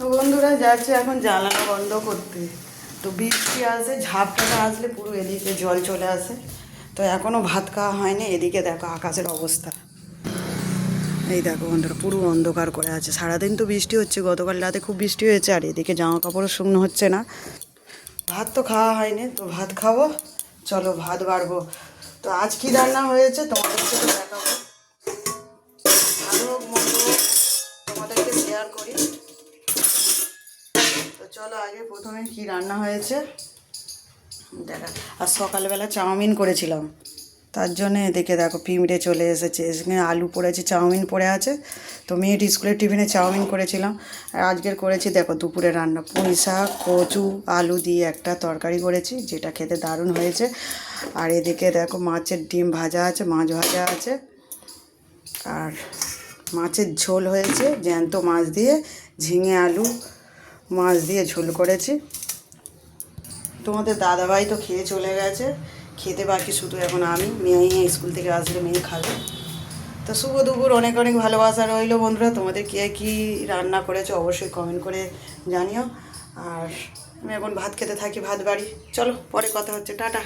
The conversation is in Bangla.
তো বন্ধুরা যাচ্ছে এখন জ্বালানো বন্ধ করতে। তো বৃষ্টি আসে ঝাপটাটা আসলে পুরো এদিকে জল চলে আসে। তো এখনও ভাত খাওয়া হয়নি, এদিকে দেখো আকাশের অবস্থা। এই দেখো বন্ধুরা, পুরো অন্ধকার করে আছে। সারাদিন তো বৃষ্টি হচ্ছে, গতকাল রাতে খুব বৃষ্টি হয়েছে, আর এদিকে জামা কাপড়ও শুকনো হচ্ছে না। ভাত তো খাওয়া হয়নি, তো ভাত খাব। চলো ভাত বাড়বো। তো আজ কি রান্না হয়েছে তোমাদের তো দেখাবো। চলো আগে প্রথমে কি রান্না হয়েছে? দেখা আর সকালবেলা চাউমিন করেছিলাম। তার জন্য এদিকে দেখো পিমড়ে চলে এসেছে। এখানে আলু পড়েছে, চাউমিন পড়ে আছে। তো মেয়ের স্কুলের টিফিনে চাউমিন করেছিলাম। আর আজকের করেছি দেখো দুপুরে রান্না, পুঁই শাক, কচু, আলু দিয়ে একটা তরকারি করেছি, যেটা খেতে দারুণ হয়েছে। আর এদিকে দেখো মাছের ডিম ভাজা আছে, মাছ ভাজা আছে। আর মাছের ঝোল হয়েছে, জ্যান্ত মাছ দিয়ে ঝিঙে আলু মাছ দিয়ে ঝোল করেছি। তোমাদের দাদাভাই তো খেয়ে চলে গেছে। খেতে বাকি শুধু এখন আমি। মেয়ে স্কুল থেকে আসলে মেয়ে খাবে। তো শুভ দুপুর, অনেক অনেক ভালোবাসা রইল বন্ধুরা। তোমাদের কে কী রান্না করেছ অবশ্যই কমেন্ট করে জানিও। আর আমি এখন ভাত খেতে থাকি, ভাত বাড়ি। চলো, পরে কথা হচ্ছে। টাটা।